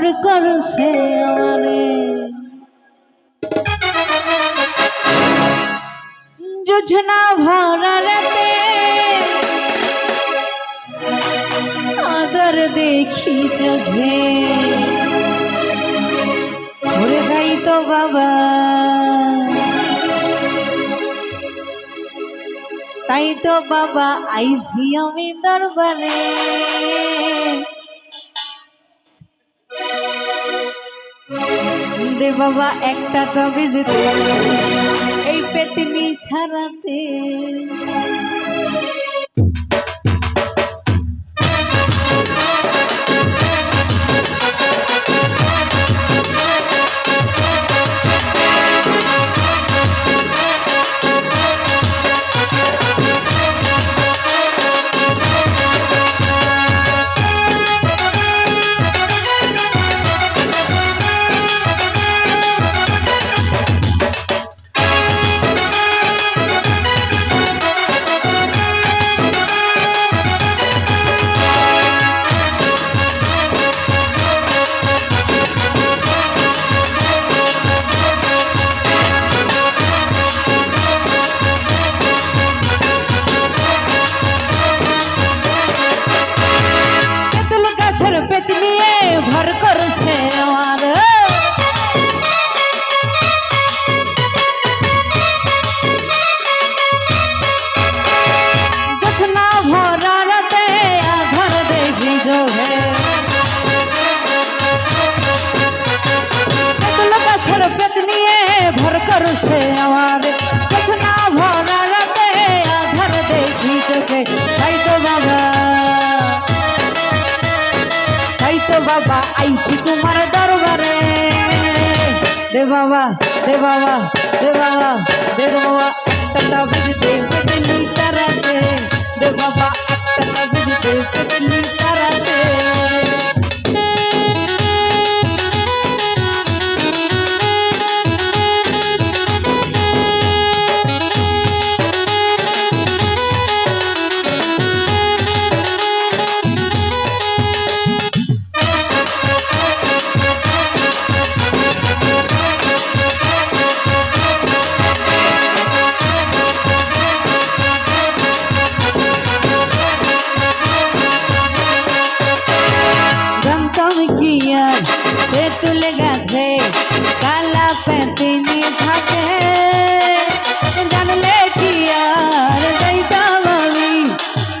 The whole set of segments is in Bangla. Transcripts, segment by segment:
পার করছে আমারে। যোজনা ভরা রাতে আদর দেখি চোখে। ঘুরে গাই তো বাবা। তাই তো বাবা আইসি আমি দরবারে। দে বাবা একটা তবে যেতে এই পেতনি ছাড়াতে devolva, devolva, devolva, devolva. পেতিনি থাকে। জানলে কি আর যাইতাম আমি?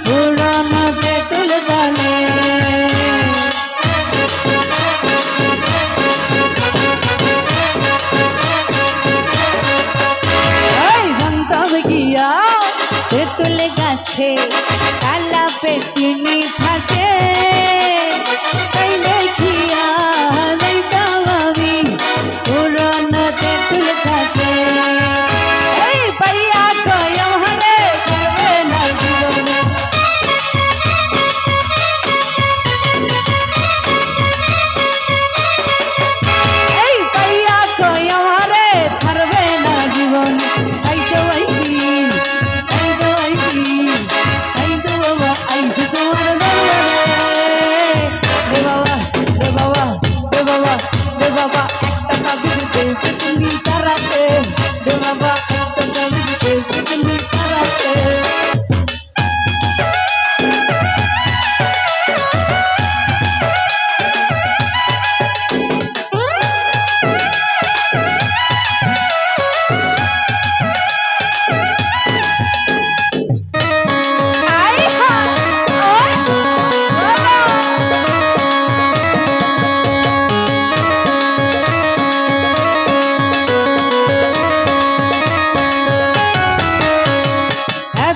পুরনো তেঁতুল বলে জানতাম কি আর তেঁতুল গাছে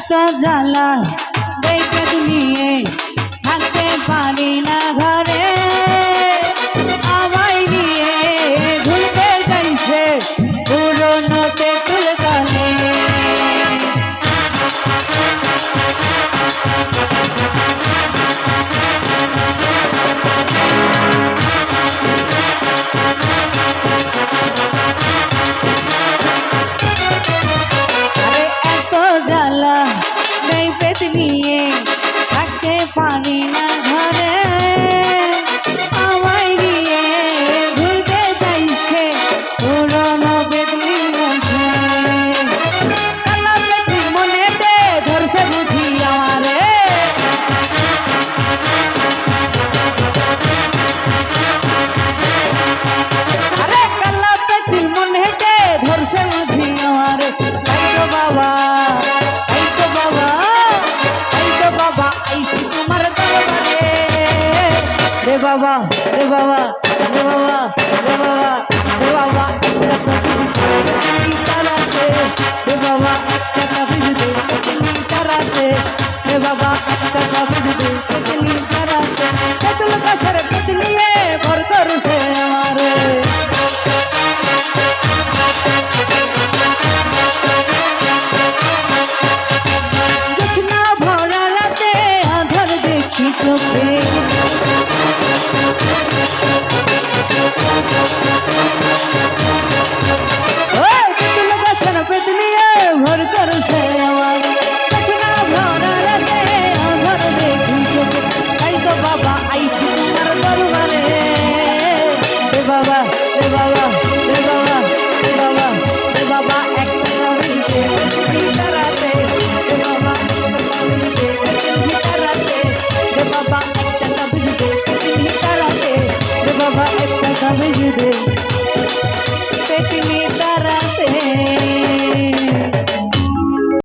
এত জ্বালা দেখে নিয়ে থাকতে পারি না ঘরে। বাবা রে বাবা রে বাবা রে বাবা রে বাবা তারাতে রে বাবা টাকা ফিরে দে তারাতে রে বাবা টাকা ফিরে দে